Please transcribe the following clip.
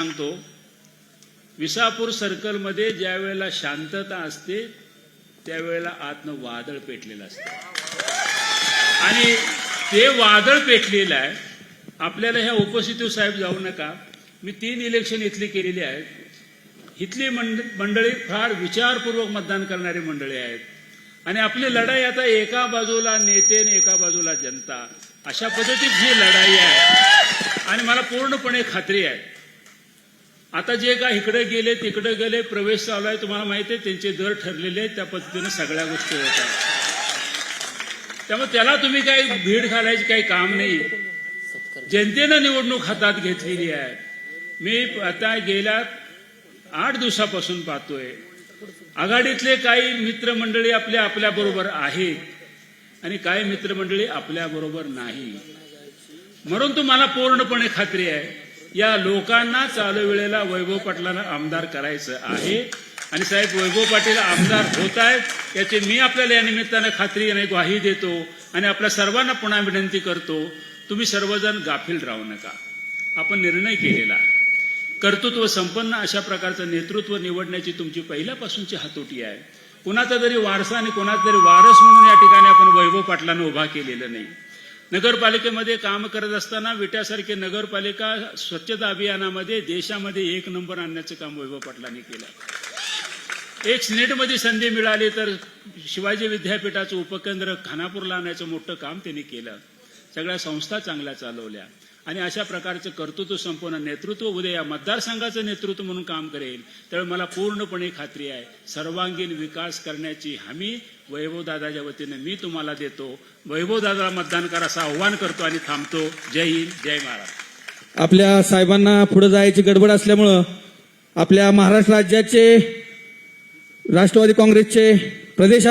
सांगतो विसापूर सर्कलमध्ये ज्या वेळेला शांतता असते त्यावेळेला आतनं वादळ पेटलेलं असतं. आणि ते वादळ पेटलेलं आहे आपल्याला ह्या उपस्थिती साहेब जाऊ नका. मी तीन इलेक्शन इथली केलेली आहेत. इथली मंड मंडळी फार विचारपूर्वक मतदान करणारी मंडळी आहेत. आणि आपली लढाई आता एका बाजूला नेते आणि एका बाजूला जनता. अशा पद्धतीत ही लढाई आहे. आणि मला पूर्णपणे खात्री आहे. आता जे काय इकडे गेले तिकडे गेले प्रवेश चालू आहे तुम्हाला माहिती आहे त्यांचे दर ठरलेले आहेत त्या पद्धतीनं सगळ्या गोष्टी होत आहेत. त्यामुळे त्याला तुम्ही काही भीड घालायची काही काम नाही. जनतेनं निवडणूक हातात घेतलेली आहे. मी आता गेल्या आठ दिवसापासून पाहतोय. आघाडीतले काही मित्रमंडळी आपल्या आपल्या बरोबर आहेत आणि काही मित्रमंडळी आपल्या बरोबर नाही. म्हणून तुम्हाला पूर्णपणे खात्री आहे. या लोकांना चालू वेळेला वैभव पाटलांना आमदार करायचं आहे. आणि साहेब वैभव पाटील आमदार होत आहेत याची मी आपल्याला या निमित्तानं खात्री आणि ग्वाही देतो आणि आपल्या सर्वांना पुन्हा विनंती करतो तुम्ही सर्वजण गाफील राहू नका. आपण निर्णय केलेला आहे. कर्तृत्व संपन्न अशा प्रकारचं नेतृत्व निवडण्याची तुमची पहिल्यापासूनची हातोटी आहे. कुणाचा तरी वारसा आणि कोणाचा तरी वारस म्हणून या ठिकाणी आपण वैभव पाटलांना उभा केलेलं नाही. नगरपालिकेमध्ये काम करत असताना विट्यासारखे नगरपालिका स्वच्छता अभियानामध्ये देशामध्ये एक नंबर आणण्याचं काम वैभव पाटलांनी केलं. एक सिनेटमध्ये संधी मिळाली तर शिवाजी विद्यापीठाचं उपकेंद्र खानापूरला आणण्याचं मोठं काम त्यांनी केलं. सगळ्या संस्था चांगल्या चालवल्या. आणि अशा प्रकारचं कर्तृत्व संपूर्ण नेतृत्व उद्या या मतदारसंघाचं नेतृत्व म्हणून काम करेल. तर मला पूर्णपणे खात्री आहे. सर्वांगीण विकास करण्याची हमी वैभवदादाच्या वतीने मी तुम्हाला देतो. वैभवदादाला मतदान करा असं आव्हान करतो आणि थांबतो. जय हिंद जय महाराष्ट्र. आपल्या साहेबांना पुढे जायची गडबड असल्यामुळं आपल्या महाराष्ट्र राज्याचे राष्ट्रवादी काँग्रेसचे प्रदेश